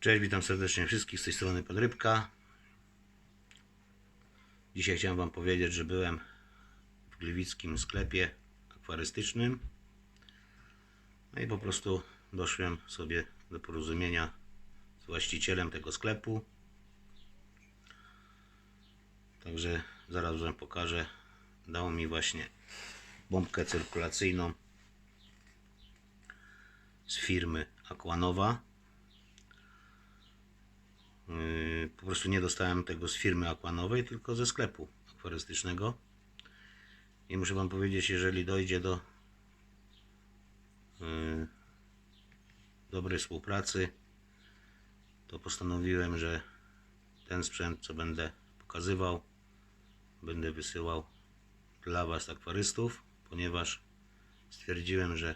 Cześć, witam serdecznie wszystkich z tej strony Podrybka. Dzisiaj chciałem Wam powiedzieć, że byłem w gliwickim sklepie akwarystycznym. No i po prostu doszłem sobie do porozumienia z właścicielem tego sklepu. Także zaraz Wam pokażę. Dał mi właśnie bombkę cyrkulacyjną z firmy Aquanowa. Yy, Po prostu nie dostałem tego z firmy Aquanowej, tylko ze sklepu akwarystycznego. I muszę Wam powiedzieć, jeżeli dojdzie do yy, dobrej współpracy, to postanowiłem, że ten sprzęt, co będę pokazywał, będę wysyłał dla Was akwarystów, ponieważ stwierdziłem, że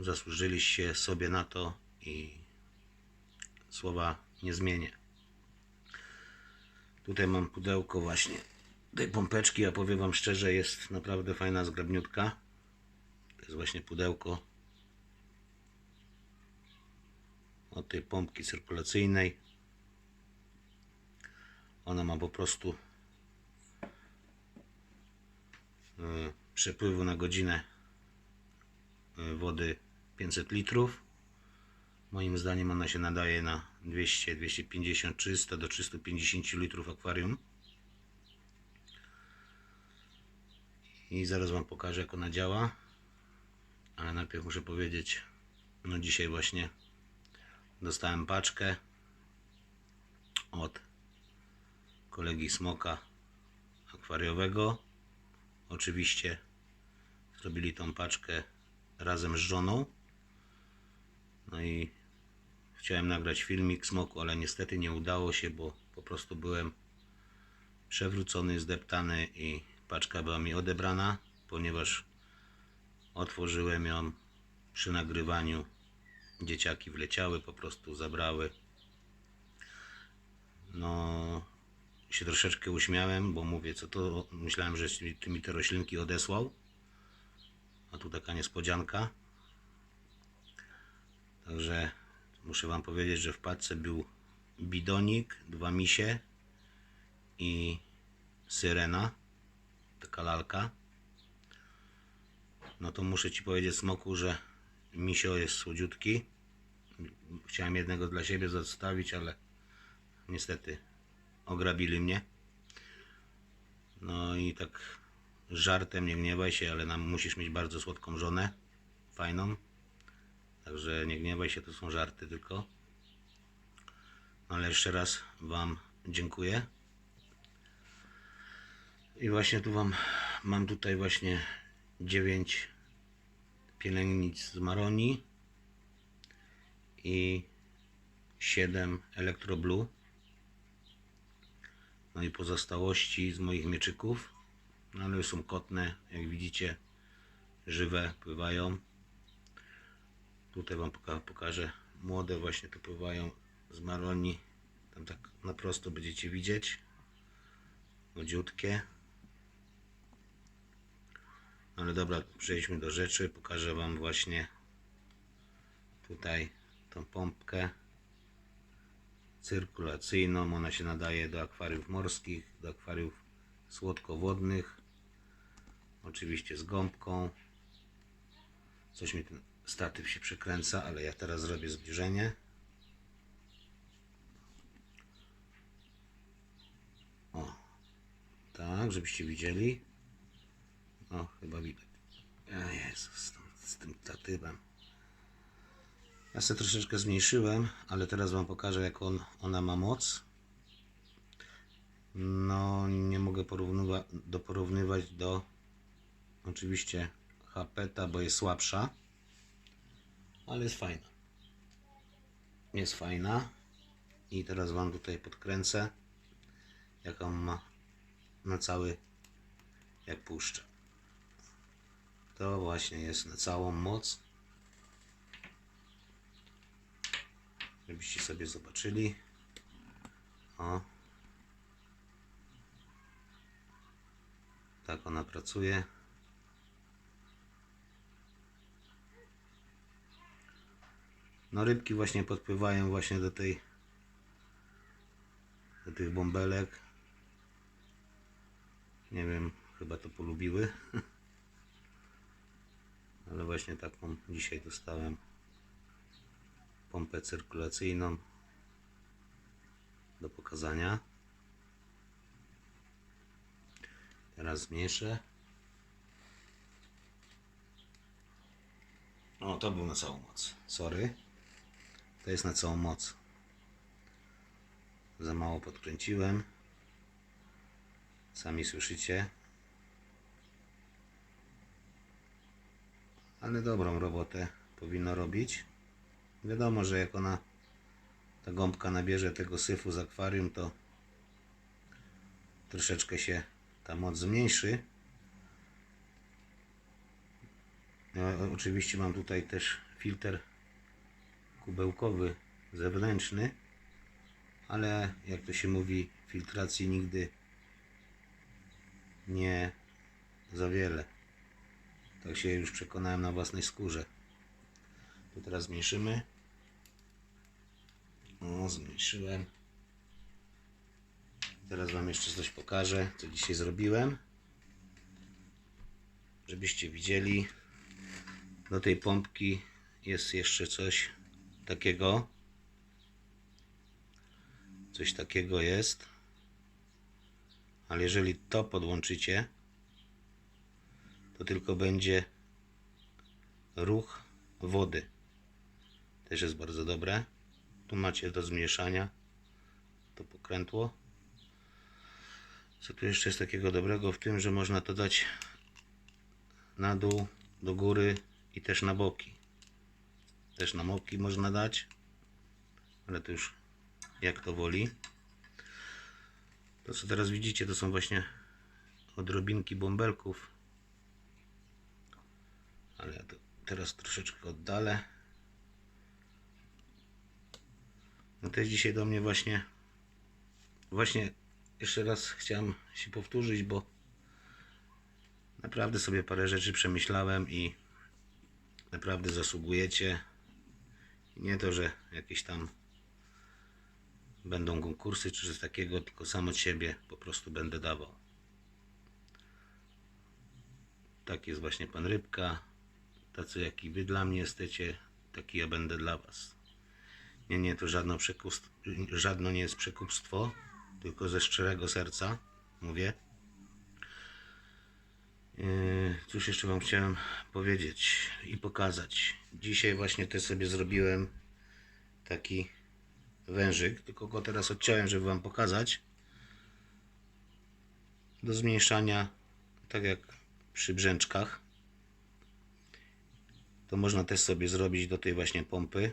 zasłużyliście sobie na to i słowa nie zmienię. Tutaj mam pudełko właśnie tej pompeczki, a powiem Wam szczerze, jest naprawdę fajna, zgrabniutka. To jest właśnie pudełko od tej pompki cyrkulacyjnej. Ona ma po prostu y, przepływu na godzinę y, wody 500 litrów. Moim zdaniem ona się nadaje na 200, 250, 300 do 350 litrów akwarium. I zaraz Wam pokażę jak ona działa. Ale najpierw muszę powiedzieć, no dzisiaj właśnie dostałem paczkę od kolegi Smoka akwariowego. Oczywiście zrobili tą paczkę razem z żoną. No i chciałem nagrać filmik smoku, ale niestety nie udało się, bo po prostu byłem przewrócony, zdeptany i paczka była mi odebrana, ponieważ otworzyłem ją przy nagrywaniu. Dzieciaki wleciały, po prostu zabrały. No, się troszeczkę uśmiałem, bo mówię, co to, myślałem, że ty mi te roślinki odesłał. A tu taka niespodzianka. Także muszę Wam powiedzieć, że w paczce był bidonik, dwa misie i syrena, taka lalka. No to muszę Ci powiedzieć, Smoku, że misio jest słodziutki. Chciałem jednego dla siebie zostawić, ale niestety ograbili mnie. No i tak żartem, nie gniewaj się, ale nam musisz mieć bardzo słodką żonę, fajną. Także nie gniewaj się, to są żarty tylko. Ale jeszcze raz Wam dziękuję. I właśnie tu Wam mam tutaj właśnie 9 pielęgnic z Maroni i 7 Electro Blue. No i pozostałości z moich mieczyków. No ale są kotne, jak widzicie, żywe, pływają. Tutaj Wam poka- pokażę. Młode właśnie tu pływają z maroni. Tam tak na prosto będziecie widzieć. Młodziutkie. No Ale dobra, przejdźmy do rzeczy. Pokażę Wam właśnie tutaj tą pompkę cyrkulacyjną. Ona się nadaje do akwariów morskich, do akwariów słodkowodnych. Oczywiście z gąbką. Coś mi ten statyw się przekręca, ale ja teraz zrobię zbliżenie. O, tak, żebyście widzieli. O, chyba widać. A Jezus, z tym, statywem. Ja sobie troszeczkę zmniejszyłem, ale teraz Wam pokażę, jak on, ona ma moc. No, nie mogę porównywa, porównywać do oczywiście Hapeta, bo jest słabsza ale jest fajna. Jest fajna. I teraz Wam tutaj podkręcę, jaką ma na cały, jak puszczę. To właśnie jest na całą moc. Żebyście sobie zobaczyli. O. Tak ona pracuje. No rybki właśnie podpływają właśnie do tej do tych bąbelek. Nie wiem, chyba to polubiły. Ale właśnie taką dzisiaj dostałem pompę cyrkulacyjną do pokazania. Teraz zmniejszę. O, to był na całą moc. Sorry. To jest na całą moc. Za mało podkręciłem. Sami słyszycie. Ale dobrą robotę powinno robić. Wiadomo, że jak ona ta gąbka nabierze tego syfu z akwarium, to troszeczkę się ta moc zmniejszy. Ja oczywiście mam tutaj też filtr kubełkowy zewnętrzny, ale jak to się mówi, filtracji nigdy nie za wiele. Tak się już przekonałem na własnej skórze. To teraz zmniejszymy. O, zmniejszyłem. Teraz Wam jeszcze coś pokażę, co dzisiaj zrobiłem. Żebyście widzieli. Do tej pompki jest jeszcze coś takiego. Coś takiego jest. Ale jeżeli to podłączycie, to tylko będzie ruch wody. Też jest bardzo dobre. Tu macie do zmniejszania to pokrętło. Co tu jeszcze jest takiego dobrego w tym, że można to dać na dół, do góry i też na boki. Też na boki można dać, ale to już jak to woli. To co teraz widzicie to są właśnie odrobinki bąbelków. Ale ja to teraz troszeczkę oddalę. No jest dzisiaj do mnie właśnie właśnie jeszcze raz chciałem się powtórzyć, bo naprawdę sobie parę rzeczy przemyślałem i naprawdę zasługujecie. Nie to, że jakieś tam będą konkursy czy coś takiego, tylko sam od siebie po prostu będę dawał. Tak jest właśnie pan Rybka. Tacy jaki wy dla mnie jesteście, taki ja będę dla was. Nie, nie, to żadno, żadno nie jest przekupstwo, tylko ze szczerego serca mówię. Yy, Cóż jeszcze Wam chciałem powiedzieć i pokazać. Dzisiaj właśnie też sobie zrobiłem taki wężyk, tylko go teraz odciąłem, żeby Wam pokazać. Do zmniejszania, tak jak przy brzęczkach. To można też sobie zrobić do tej właśnie pompy.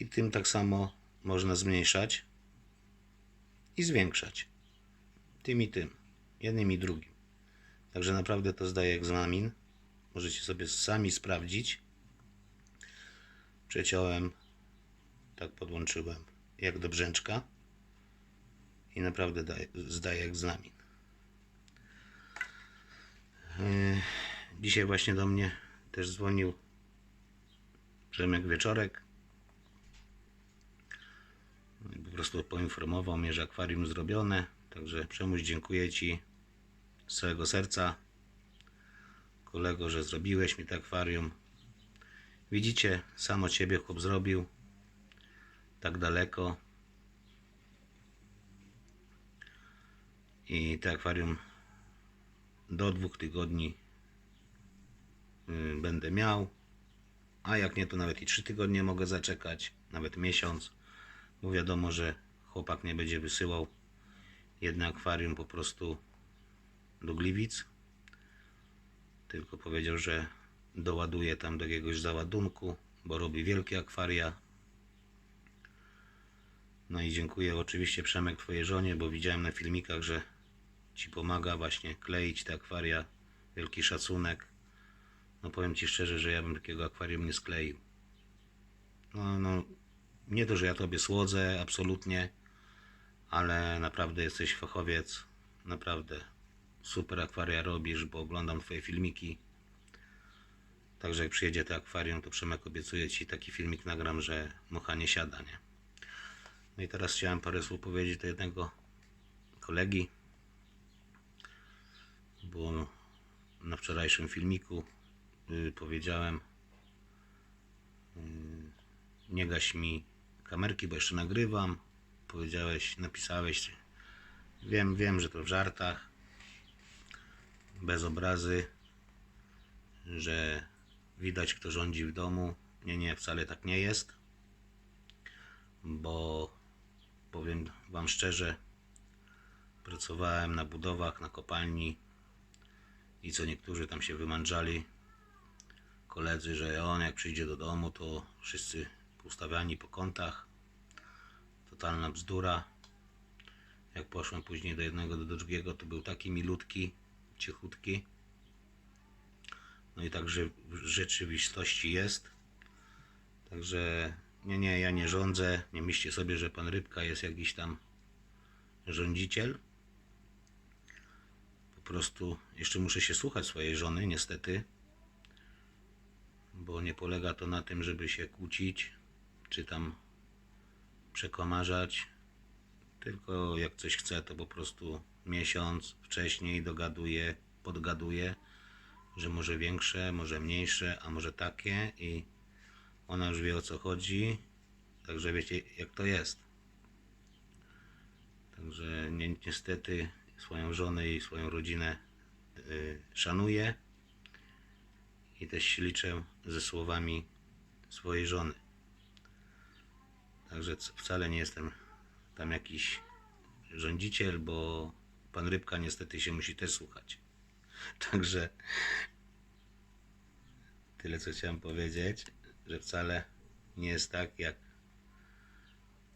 I tym tak samo można zmniejszać i zwiększać. Tym i tym. Jednym i drugim. Także naprawdę to zdaje egzamin. Możecie sobie sami sprawdzić. Przeciąłem, tak podłączyłem, jak do brzęczka. I naprawdę daje, zdaje egzamin. Yy, Dzisiaj właśnie do mnie też dzwonił Przemek Wieczorek. I Po prostu poinformował mnie, że akwarium zrobione. Także Przemuś dziękuję Ci z całego serca. Kolego, że zrobiłeś mi to akwarium. Widzicie, sam od siebie chłop zrobił. Tak daleko. I to akwarium do dwóch tygodni y, będę miał. A jak nie, to nawet i trzy tygodnie mogę zaczekać, nawet miesiąc. Bo wiadomo, że chłopak nie będzie wysyłał jedno akwarium po prostu do Gliwic. Tylko powiedział, że doładuje tam do jakiegoś załadunku, bo robi wielkie akwaria. No i dziękuję oczywiście Przemek Twojej żonie, bo widziałem na filmikach, że Ci pomaga właśnie kleić te akwaria. Wielki szacunek. No powiem Ci szczerze, że ja bym takiego akwarium nie skleił. No, no, nie to, że ja Tobie słodzę, absolutnie, ale naprawdę jesteś fachowiec. Naprawdę super akwaria robisz, bo oglądam Twoje filmiki. Także jak przyjedzie to akwarium, to Przemek obiecuje Ci taki filmik nagram, że mucha nie siada, nie? No i teraz chciałem parę słów powiedzieć do jednego kolegi, bo na wczorajszym filmiku y, powiedziałem y, nie gaś mi kamerki, bo jeszcze nagrywam. Powiedziałeś, napisałeś, wiem, wiem, że to w żartach, bez obrazy, że widać kto rządzi w domu. Nie, nie, wcale tak nie jest, bo powiem Wam szczerze, pracowałem na budowach, na kopalni i co niektórzy tam się wymądrzali, koledzy, że on jak przyjdzie do domu, to wszyscy ustawiani po kątach. Totalna bzdura. Jak poszłem później do jednego, do drugiego, to był taki milutki, cichutki. No i także w rzeczywistości jest. Także nie, nie, ja nie rządzę. Nie myślcie sobie, że pan Rybka jest jakiś tam rządziciel. Po prostu jeszcze muszę się słuchać swojej żony, niestety. Bo nie polega to na tym, żeby się kłócić, czy tam przekomarzać. Tylko jak coś chce, to po prostu miesiąc wcześniej dogaduje, podgaduje, że może większe, może mniejsze, a może takie i ona już wie o co chodzi. Także wiecie jak to jest. Także ni- niestety swoją żonę i swoją rodzinę y, szanuję i też się liczę ze słowami swojej żony. Także wcale nie jestem tam jakiś rządziciel, bo pan Rybka niestety się musi też słuchać. Także tyle co chciałem powiedzieć, że wcale nie jest tak, jak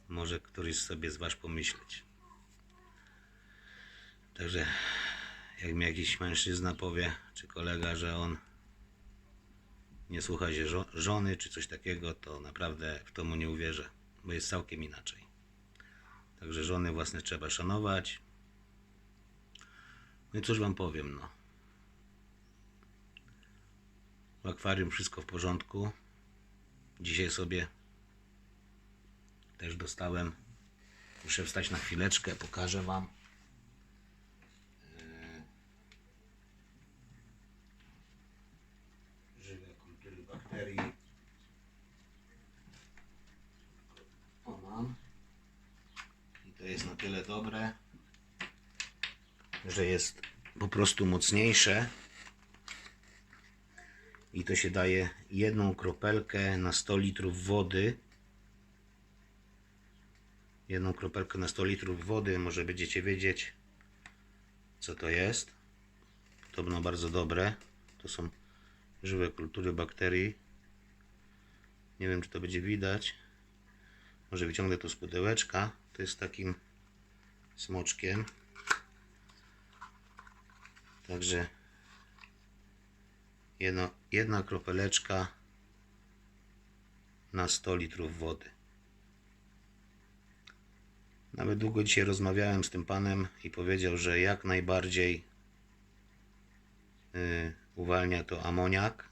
może któryś sobie z Was pomyśleć. Także jak mi jakiś mężczyzna powie, czy kolega, że on nie słucha się żo- żony, czy coś takiego, to naprawdę w to mu nie uwierzę, bo jest całkiem inaczej. Także żony własne trzeba szanować. No i cóż wam powiem, no. W akwarium wszystko w porządku. Dzisiaj sobie też dostałem. Muszę wstać na chwileczkę, pokażę wam. Yy, Żywe kultury bakterii. O mam. I to jest na tyle dobre, że jest po prostu mocniejsze. I to się daje jedną kropelkę na 100 litrów wody. Jedną kropelkę na 100 litrów wody, może będziecie wiedzieć co to jest. Podobno bardzo dobre. To są żywe kultury bakterii. Nie wiem czy to będzie widać. Może wyciągnę to z pudełeczka. To jest takim smoczkiem. Także jedno, jedna kropeleczka na 100 litrów wody. Nawet długo dzisiaj rozmawiałem z tym panem i powiedział, że jak najbardziej y, uwalnia to amoniak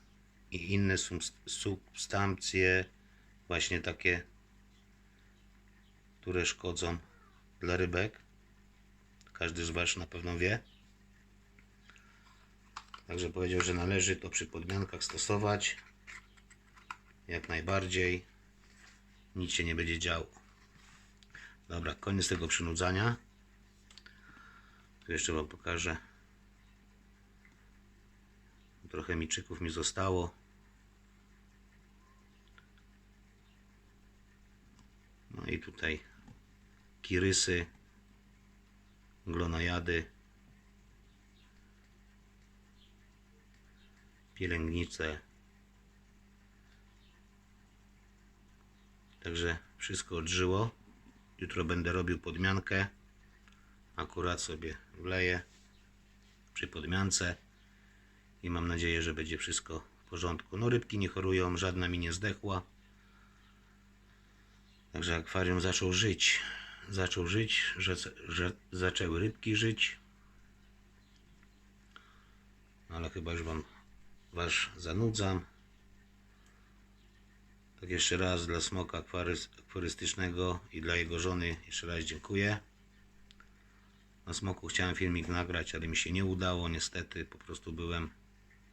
i inne subs- substancje, właśnie takie, które szkodzą dla rybek. Każdy z Was na pewno wie. Także powiedział, że należy to przy podmiankach stosować. Jak najbardziej. Nic się nie będzie działo. Dobra, koniec tego przynudzania. Tu jeszcze Wam pokażę. Trochę miczyków mi zostało. No i tutaj kirysy, glonojady. Pielęgnice. Także wszystko odżyło. Jutro będę robił podmiankę. Akurat sobie wleję przy podmiance i mam nadzieję, że będzie wszystko w porządku. No rybki nie chorują, żadna mi nie zdechła. Także akwarium zaczął żyć. Zaczął żyć, że, że zaczęły rybki żyć. No ale chyba już wam Was zanudzam. Tak jeszcze raz dla smoka akwarys- akwarystycznego i dla jego żony jeszcze raz dziękuję. Na smoku chciałem filmik nagrać, ale mi się nie udało niestety. Po prostu byłem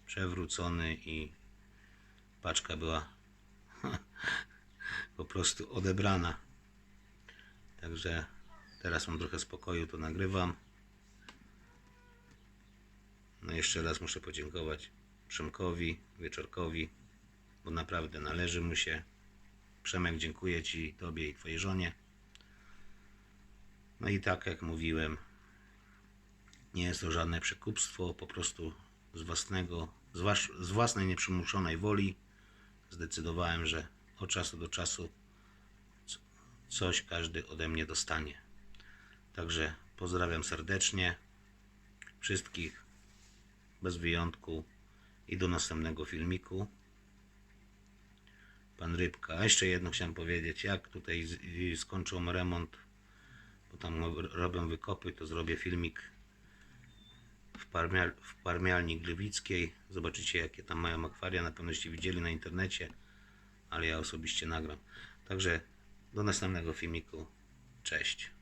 przewrócony i paczka była po prostu odebrana. Także teraz mam trochę spokoju, to nagrywam. No jeszcze raz muszę podziękować Przemkowi, Wieczorkowi, bo naprawdę należy mu się. Przemek, dziękuję Ci, Tobie i Twojej żonie. No i tak jak mówiłem, nie jest to żadne przekupstwo, po prostu z własnego, z, własnej nieprzymuszonej woli zdecydowałem, że od czasu do czasu coś każdy ode mnie dostanie. Także pozdrawiam serdecznie wszystkich bez wyjątku i do następnego filmiku. Pan Rybka. A jeszcze jedno chciałem powiedzieć, jak tutaj skończą remont, bo tam r- robią wykopy, to zrobię filmik w, parmial, w parmialni Gliwickiej. Zobaczycie jakie tam mają akwaria, na pewnoście widzieli na internecie, ale ja osobiście nagram. Także do następnego filmiku. Cześć.